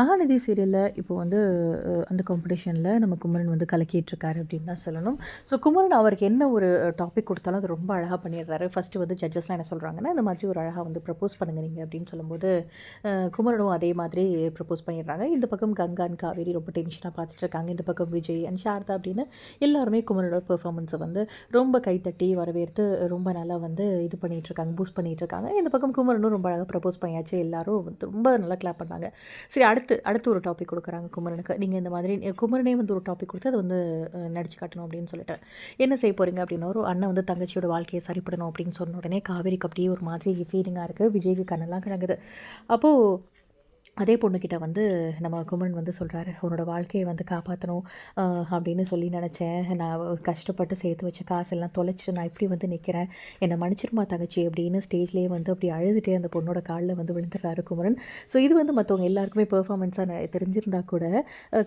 மகாநதி சீரியலில் இப்போ வந்து அந்த காம்படிஷனில் நம்ம குமரன் வந்து கலக்கிட்டுருக்காரு அப்படின்னு தான் சொல்லணும். ஸோ குமரன் அவருக்கு என்ன ஒரு டாபிக் கொடுத்தாலும் அது ரொம்ப அழகாக பண்ணிடுறாரு. ஃபஸ்ட்டு வந்து ஜட்ஜஸ்லாம் என்ன சொல்கிறாங்கன்னா இந்த மாதிரி ஒரு அழகாக வந்து ப்ரப்போஸ் பண்ணுங்க நீங்கள் அப்படின்னு சொல்லும்போது குமரனும் அதே மாதிரி ப்ரப்போஸ் பண்ணிடுறாங்க. இந்த பக்கம் கங்கான் காவேரி ரொம்ப டென்ஷனாக பார்த்துட்டு இருக்காங்க இந்த பக்கம் விஜய் அண்ட் சாரதா அப்படின்னு எல்லாருமே குமரனோட பெர்ஃபார்மன்ஸை வந்து ரொம்ப கைத்தட்டி வரவேற்று ரொம்ப நல்லா வந்து இது பண்ணிகிட்ருக்காங்க இருக்காங்க பூஸ்ட் பண்ணிகிட்ருக்காங்க இந்த பக்கம் குமரனும் ரொம்ப அழகாக ப்ரப்போஸ் பண்ணியாச்சு. எல்லாரும் வந்து ரொம்ப நல்லா கிளாப் பண்ணாங்க. சரி அடுத்து அடுத்து அடுத்து ஒரு டாபிக் கொடுக்குறாங்க குமரனுக்கு. நீங்கள் இந்த மாதிரி குமரனே வந்து ஒரு டாபிக் கொடுத்து அதை வந்து நடிச்சு காட்டணும் அப்படின்னு சொல்லிட்டு. என்ன செய்ய போகிறீங்க அப்படின்னா ஒரு அண்ணன் வந்து தங்கச்சியோட வாழ்க்கையை சரிப்படணும் அப்படின்னு சொன்ன உடனே காவேரிக்கு அப்படியே ஒரு மாதிரி ஃபீலிங்காக இருக்குது விஜய்க்கு கண்ணெல்லாம் கிடங்குது அப்போது அதே பொண்ணுக்கிட்ட வந்து நம்ம குமரன் வந்து சொல்கிறாரு உன்னோட வாழ்க்கையை வந்து காப்பாற்றணும் அப்படின்னு சொல்லி நினச்சேன். நான் கஷ்டப்பட்டு சேர்த்து வச்ச காசெல்லாம் தொலைச்சிட்டு நான் இப்படி வந்து நிற்கிறேன் என்னை மன்னிச்சிருமா தங்கச்சி அப்படின்னு ஸ்டேஜ்லேயே வந்து அப்படி அழுதுட்டே அந்த பொண்ணோட காலில் வந்து விழுந்துடுறாரு குமரன். ஸோ இது வந்து மற்றவங்க எல்லாருக்குமே பெர்ஃபார்மன்ஸாக தெரிஞ்சிருந்தா கூட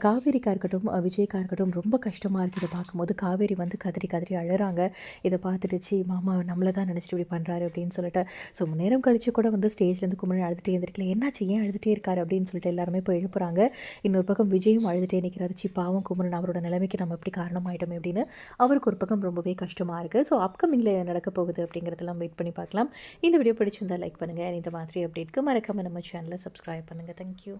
காவேரிக்காக காவேரிக்கா இருக்கட்டும் விஜய்க்கா இருக்கட்டும் ரொம்ப கஷ்டமாக இருக்குது இதை பார்க்கும்போது காவேரி வந்து கதறி கதறி அழுகிறாங்க இதை பார்த்துட்டுச்சு மாமா நம்மளை தான் நினச்சிட்டு இப்படி பண்ணுறாரு அப்படின்னு சொல்லிட்டு. ஸோ நேரம் கழிச்சு கூட வந்து ஸ்டேஜ்லேருந்து குமரன் அழுதுகிட்டே இருந்திருக்கல என்னாச்சு? ஏன் அழுதுகிட்டே இருக்காரு அப்படின்னு சொல்லிட்டு எல்லாருமே போய் எழுப்புறாங்க இன்னொரு பக்கம் விஜயும் அழுதுகிட்டே நிற்கிறாரு சி பாவம் குமரன் அவரோட நிலைமைக்கு நம்ம எப்படி காரணமாயிட்டோம் அப்படின்னு அவருக்கு ஒரு பக்கம் ரொம்பவே கஷ்டமாக இருக்குது ஸோ அப்கமிங்கில் நடக்க போகுது அப்படிங்கிறதெல்லாம் வெயிட் பண்ணி பார்க்கலாம். இந்த வீடியோ பிடிச்சிருந்தா லைக் பண்ணுங்கள் இந்த மாதிரி அப்டேட்க்கு மறக்காமல் நம்ம சேனலை சப்ஸ்கிரைப் பண்ணுங்கள் தேங்க்யூ